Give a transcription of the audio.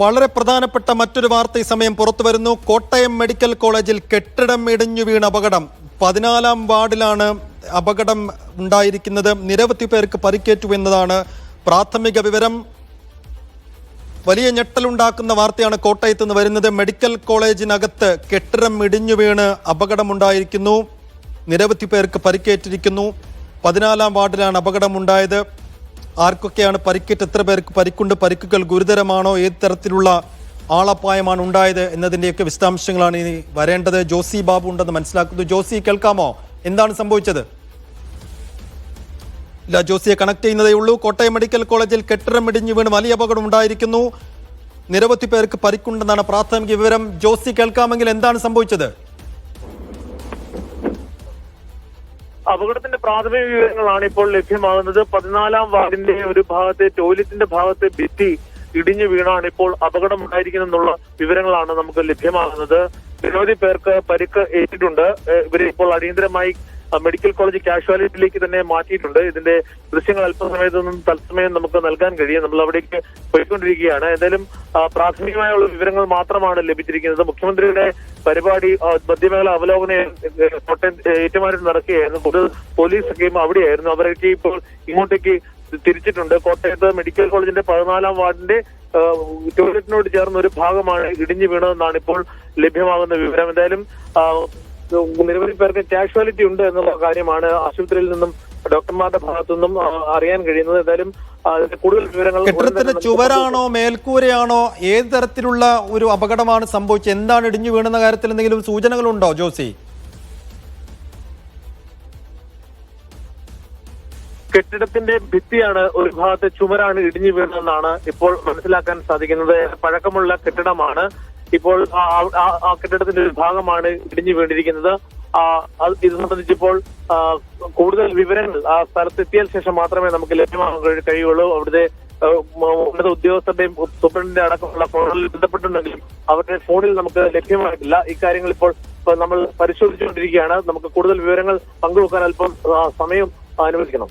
വളരെ പ്രധാനപ്പെട്ട മറ്റൊരു വാർത്ത ഈ സമയം പുറത്തു വരുന്നു. കോട്ടയം മെഡിക്കൽ കോളേജിൽ കെട്ടിടം ഇടിഞ്ഞു വീണ അപകടം. പതിനാലാം വാർഡിലാണ് അപകടം ഉണ്ടായിരിക്കുന്നത്. നിരവധി പേർക്ക് പരിക്കേറ്റു എന്നതാണ് പ്രാഥമിക വിവരം. വലിയ ഞെട്ടലുണ്ടാക്കുന്ന വാർത്തയാണ് കോട്ടയത്ത് നിന്ന് വരുന്നത്. മെഡിക്കൽ കോളേജിനകത്ത് കെട്ടിടം ഇടിഞ്ഞു വീണ് അപകടമുണ്ടായിരിക്കുന്നു. നിരവധി പേർക്ക് പരിക്കേറ്റിരിക്കുന്നു. പതിനാലാം വാർഡിലാണ് അപകടമുണ്ടായത്. ആർക്കൊക്കെയാണ് പരിക്കേറ്റ് എത്ര പേർക്ക് പരിക്കുണ്ട് പരിക്കുകൾ ഗുരുതരമാണോ ഏത് തരത്തിലുള്ള ആളപായമാണ് ഉണ്ടായത് എന്നതിന്റെയൊക്കെ വിശദാംശങ്ങളാണ് ഇനി വരേണ്ടത്. ജോസി ബാബു ഉണ്ടെന്ന് മനസ്സിലാക്കുന്നു. ജോസി കേൾക്കാമോ? എന്താണ് സംഭവിച്ചത്? ഇല്ല ജോസിയെ കണക്ട് ചെയ്യുന്നതേ ഉള്ളൂ. കോട്ടയം മെഡിക്കൽ കോളേജിൽ കെട്ടിടം ഇടിഞ്ഞു വീണ് വലിയ അപകടം ഉണ്ടായിരിക്കുന്നു. നിരവധി പേർക്ക് പരിക്കുണ്ടെന്നാണ് പ്രാഥമിക വിവരം. ജോസി കേൾക്കാമെങ്കിൽ എന്താണ് സംഭവിച്ചത്? അപകടത്തിന്റെ പ്രാഥമിക വിവരങ്ങളാണ് ഇപ്പോൾ ലഭ്യമാകുന്നത്. പതിനാലാം വാർഡിന്റെ ഒരു ഭാഗത്തെ ടോയ്ലറ്റിന്റെ ഭാഗത്തെ ഭിത്തി ഇടിഞ്ഞു വീണാണ് ഇപ്പോൾ അപകടം ഉണ്ടായിരിക്കുന്നെന്നുള്ള വിവരങ്ങളാണ് നമുക്ക് ലഭ്യമാകുന്നത്. നിരവധി പേർക്ക് പരിക്ക് ഏറ്റിട്ടുണ്ട്. ഇവരെ ഇപ്പോൾ അടിയന്തരമായി മെഡിക്കൽ കോളേജ് കാഷ്വാലിറ്റിയിലേക്ക് തന്നെ മാറ്റിയിട്ടുണ്ട്. ഇതിന്റെ ദൃശ്യങ്ങൾ അല്പസമയത്തൊന്നും തത്സമയം നമുക്ക് നൽകാൻ കഴിയും. നമ്മൾ അവിടേക്ക് പോയിക്കൊണ്ടിരിക്കുകയാണ്. എന്തായാലും പ്രാഥമികമായുള്ള വിവരങ്ങൾ മാത്രമാണ് ലഭിച്ചിരിക്കുന്നത്. മുഖ്യമന്ത്രിയുടെ പരിപാടി മധ്യമേഖല അവലോകന കോട്ടയം ഏഹ്, നടക്കുകയായിരുന്നു. കൂടുതൽ പോലീസ് അവിടെയായിരുന്നു. അവരൊക്കെ ഇപ്പോൾ ഇങ്ങോട്ടേക്ക് തിരിച്ചിട്ടുണ്ട്. കോട്ടയത്ത് മെഡിക്കൽ കോളേജിന്റെ പതിനാലാം വാർഡിന്റെ ടോയ്ലറ്റിനോട് ചേർന്ന ഒരു ഭാഗമാണ് ഇടിഞ്ഞു വീണതെന്നാണ് ഇപ്പോൾ ലഭ്യമാകുന്ന വിവരം. എന്തായാലും നിരവധി പേർക്ക് കാഷ്വാലിറ്റി ഉണ്ട് എന്നുള്ള കാര്യമാണ് ആശുപത്രിയിൽ നിന്നും ഡോക്ടർമാരുടെ ഭാഗത്തു നിന്നും അറിയാൻ കഴിയുന്നത്. എന്തായാലും അതിന്റെ കൂടുതൽ വിവരങ്ങൾ കെട്ടിടത്തിന്റെ ചുവരാണോ മേൽക്കൂരയാണോ ഏത് തരത്തിലുള്ള ഒരു അപകടമാണ് സംഭവിച്ചത്? എന്താണ് ഇടിഞ്ഞു വീണെന്ന കാര്യത്തിൽ എന്തെങ്കിലും സൂചനകളുണ്ടോ ജോസി? കെട്ടിടത്തിന്റെ ഭിത്തിയാണ് ഒരു ഭാഗത്തെ ചുമരാണ് ഇടിഞ്ഞു വീണതെന്നാണ് ഇപ്പോൾ മനസ്സിലാക്കാൻ സാധിക്കുന്നത്. പഴക്കമുള്ള കെട്ടിടമാണ്. ഇപ്പോൾ ആ- കെട്ടിടത്തിന്റെ ഒരു ഭാഗമാണ് ഇടിഞ്ഞു വീണിരിക്കുന്നത്. ഇത് സംബന്ധിച്ചിപ്പോൾ കൂടുതൽ വിവരങ്ങൾ ആ സ്ഥലത്തെത്തിയാൽ ശേഷം മാത്രമേ നമുക്ക് ലഭ്യമാകാൻ കഴി- കഴിയുള്ളൂ. അവിടുത്തെ ഉന്നത ഉദ്യോഗസ്ഥരുടെയും സൂപ്രണ്ടിന്റെ അടക്കമുള്ള ഫോണിൽ ബന്ധപ്പെട്ടിട്ടുണ്ടെങ്കിലും അവരുടെ ഫോണിൽ നമുക്ക് ലഭ്യമായിട്ടില്ല. ഇക്കാര്യങ്ങൾ ഇപ്പോൾ നമ്മൾ പരിശോധിച്ചുകൊണ്ടിരിക്കുകയാണ്. നമുക്ക് കൂടുതൽ വിവരങ്ങൾ പങ്കുവെക്കാൻ അല്പം സമയം അനുവദിക്കണം.